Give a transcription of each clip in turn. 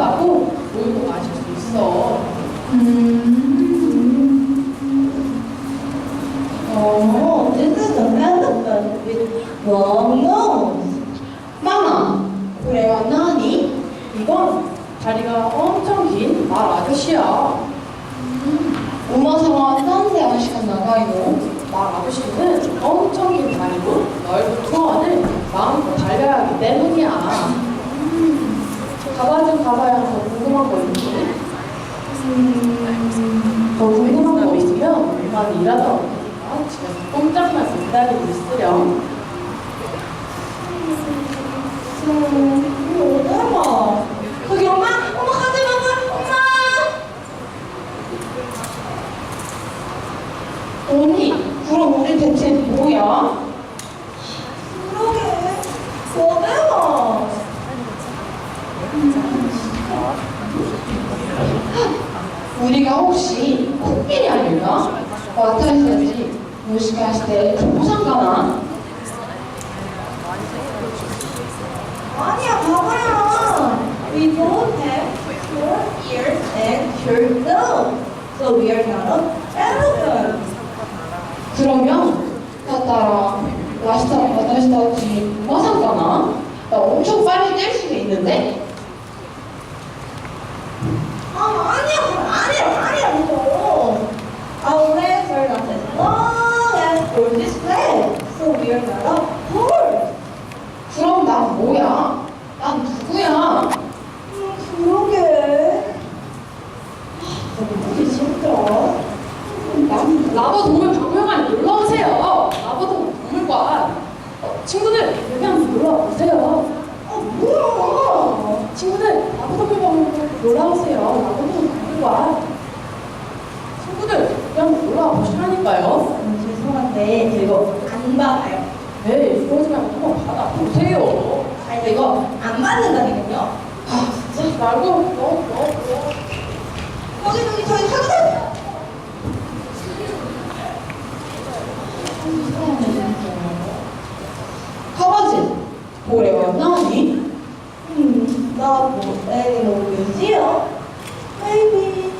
하고 물도 마실 수 있어. Oh, this is an elephant with long nose. 마마, 그래요, 나니? 이건 다리가 엄청 긴 말 아저씨야. 우마사와 딴데 아저씨가 나가요. 말 아저씨는 엄청 긴 다리로 넓은 투어를 마음껏 달려야 하기 때문이야. 가봐 좀 가봐야 더 궁금한 거 있니? 더 궁금한 거 있으면 엄마는 일하다 올 테니까 집에서 꼼짝마서 기다리고 있으렴. 음, 뭐더라? 거기 엄마? 엄마 가지 마, 엄마! 언니, 그럼 우리 대체 뭐야? 그러게. 뭐더라? 우리가 코끼리 아닐까? 와타시다지 무시카시테 조상가나? 아니야, 바보야. We don't have short ears and short nose. So we are not an elephant. 그러면 따따라 와시타 와타시다지 무상가나? 나 엄청 빨리 뛸 수도 있는데? 아, 아니야, 아니야, Legs are not as long as horses' legs. So we are not a horse. 그럼 난 뭐야? 난 누구야? 음, 그러게. 너무 힘들어. 남, 라버 동물 박물관에 놀러 오세요. 라버 동물 박물관. 어, 친구들 여기 한번 놀러 오세요. 아, 뭐야. 친구들 라버 동물 박물관 놀러 오세요. 라버 동물 박물관. 보시라니까요. 음, 죄송한데, 저 이거 안 받아요. 에이 그러지 말고 한번 받아보세요. 아니, 이거 안 받는다니까요. 아 진짜 말고 너 너, 너. 여기, 여기, 저기, 타고 가바지 고래와 나니? Hmm, not both animal museum. Maybe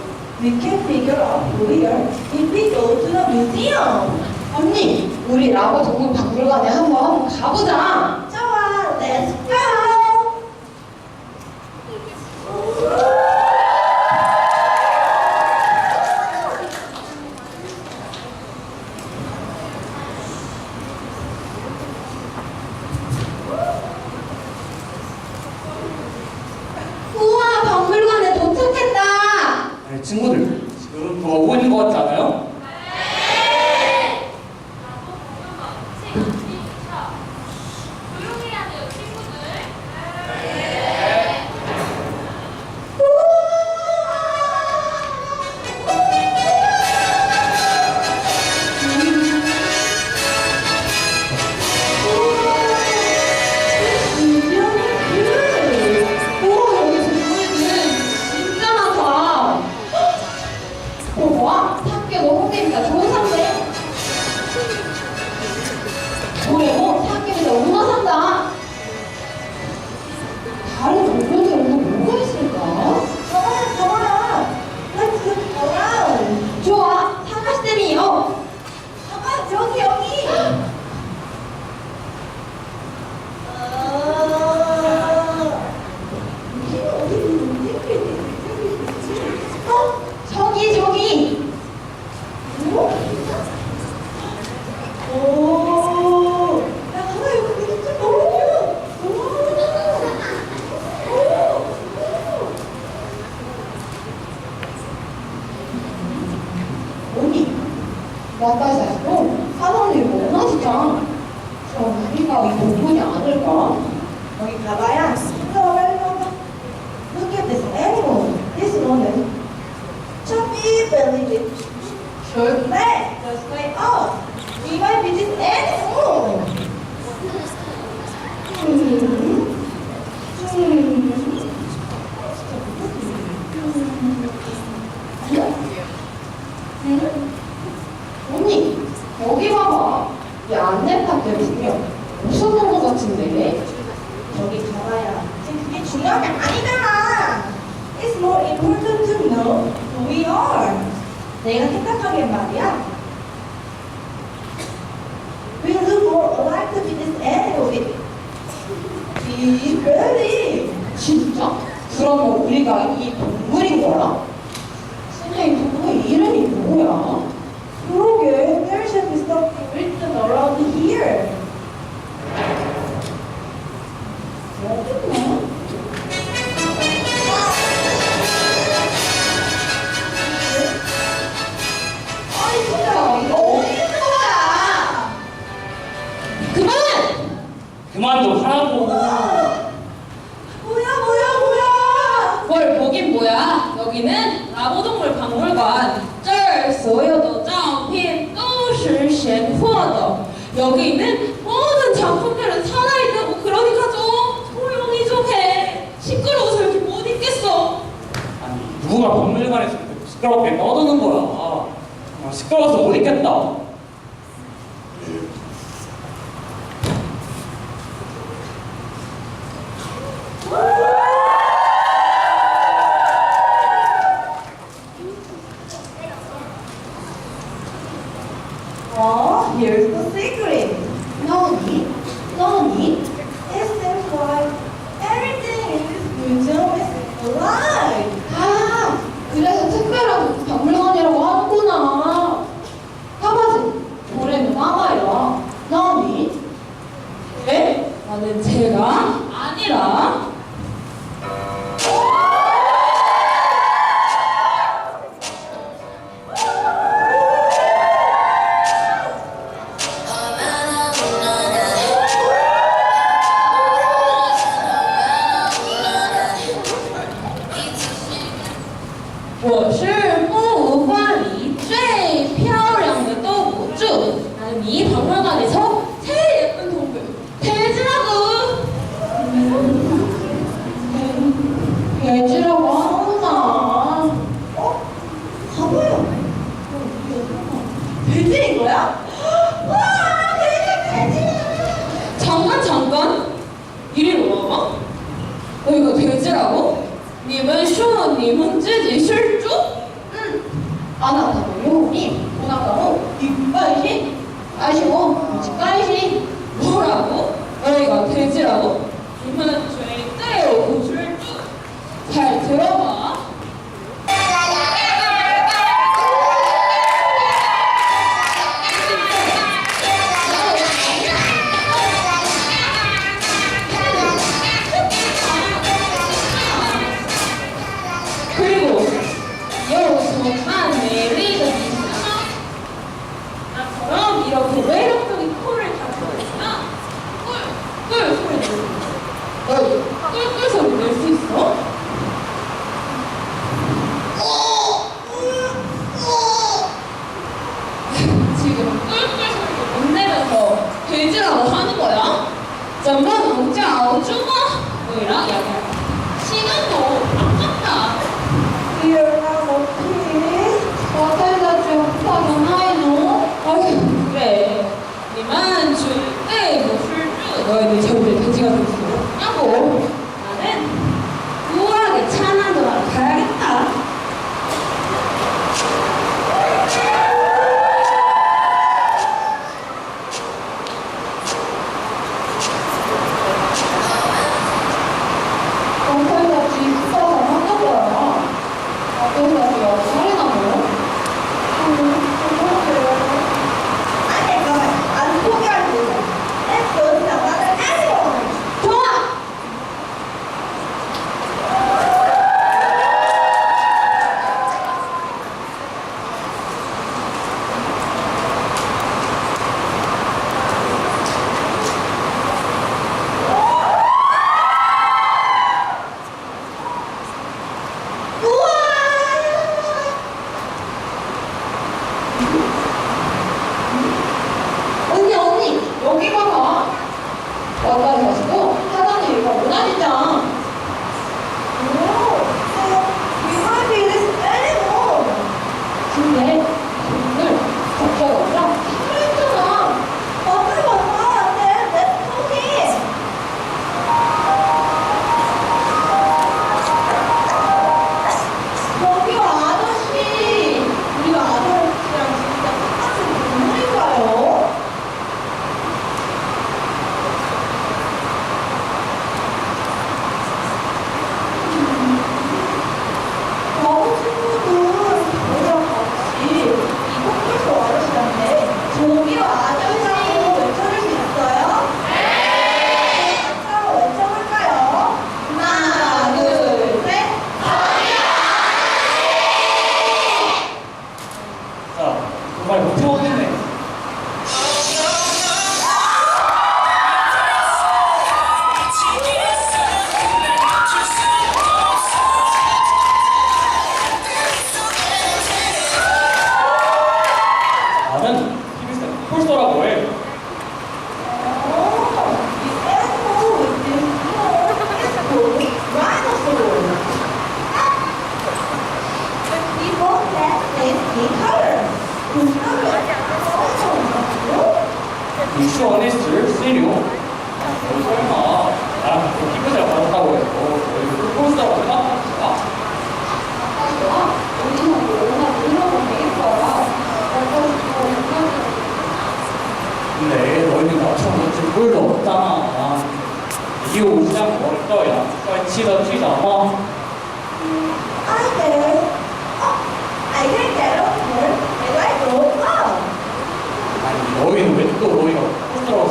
we can figure out where if we go to the museum. 언니 우리 라버 동물 박물관에 와타시도 사람들이 원하시잖아. 그럼 우리가 이 동물이 아닐까? 여기 가봐야 No, no, no. Look at this animal. This one is chubby bellied. Short legs, just like us. We might be this animal. Hmm. Hmm. 언니 여기 봐봐. 이 안내판들 분명 무슨 것 같은데? 여기 가봐야 중요한 게 아니잖아. It's more important to know who we are. 내가 생각하기엔 말이야. We look more alike to be this animal. 이 belly. 진짜? 그러면 우리가 이 동물인 거야? 선생님 동물 이름이 뭐야? 여기 있는 모든 작품들은 살아있다고 그러니까 좀 조용히 좀 해. 시끄러워서 여기 못 있겠어. 아니 누가 박물관에서 이렇게 시끄럽게 떠드는 거야. 아, 시끄러워서 못 있겠다. Here's the secret. 너니? 너니? 저희 시원언니 문제지 실주? 응. 아나타고요. 이 오나가고 이빨이 아시고 집빨이 뭐라고? 너희가 돼지라고? 이번엔 저희 때요 실주? 잘 들어봐. 언니 언니 여기 봐봐 와가지고 하단에 이거 문화시장 이슈 어니스트 시리오 너 설마 나랑 그렇게 기쁘지 않다고 해서 너희 프로포즈라고 생각하니까 근데 너희는 맞춰놓지 물도 없잖아. 이게 오시장 멀떠야. 널치다 튀다. 뭐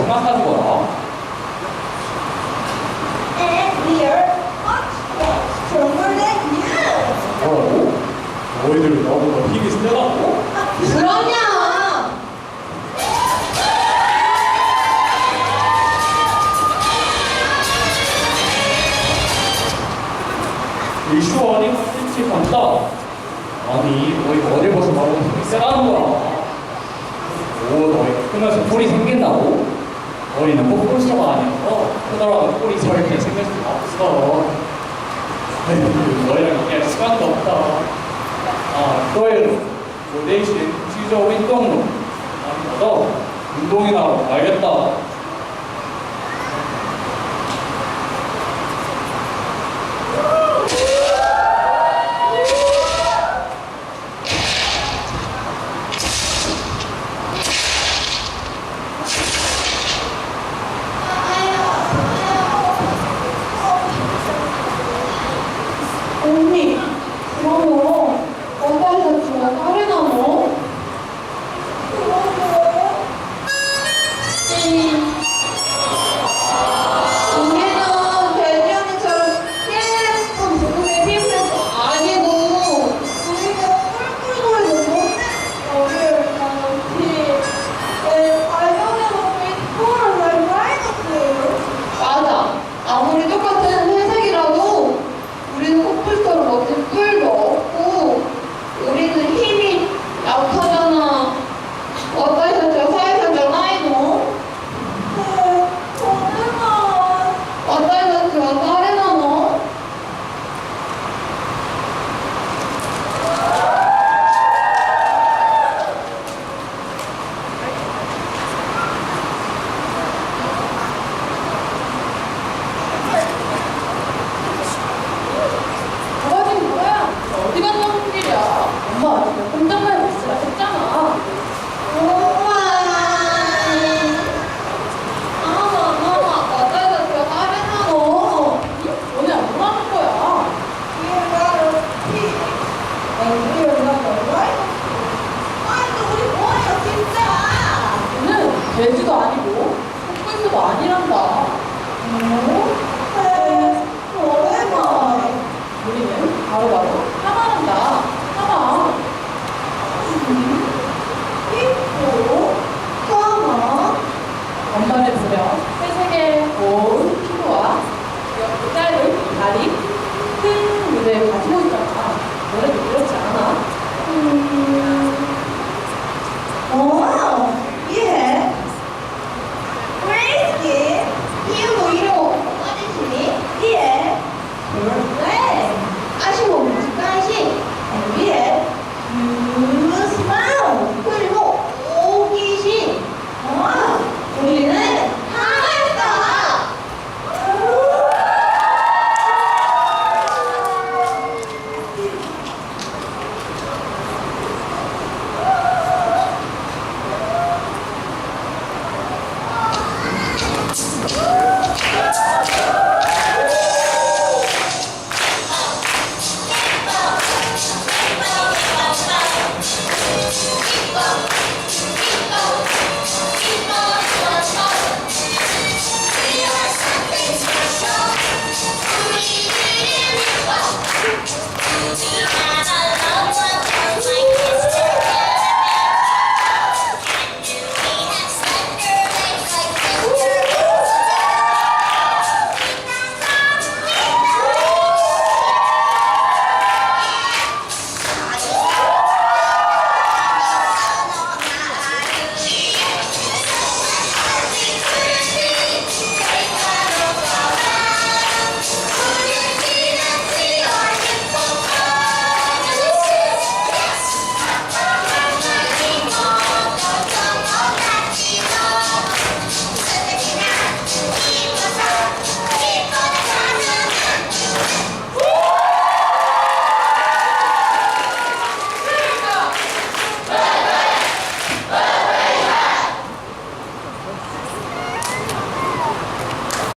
정확한 거야. And we are much stronger than you. 뭐라고? 너희들 너보다 힘이 세다고? 머리는 꼭 포스터가 아니어서 코너랑 꼬리 저렇게 생길 수가 없어. 너희랑 얘기할 시간도 없다. 아, 토요일, 모데이션, 취조, 운동로. 아니, 맞아. 운동이 나와. 알겠다. Umi, 咪 한번 혼동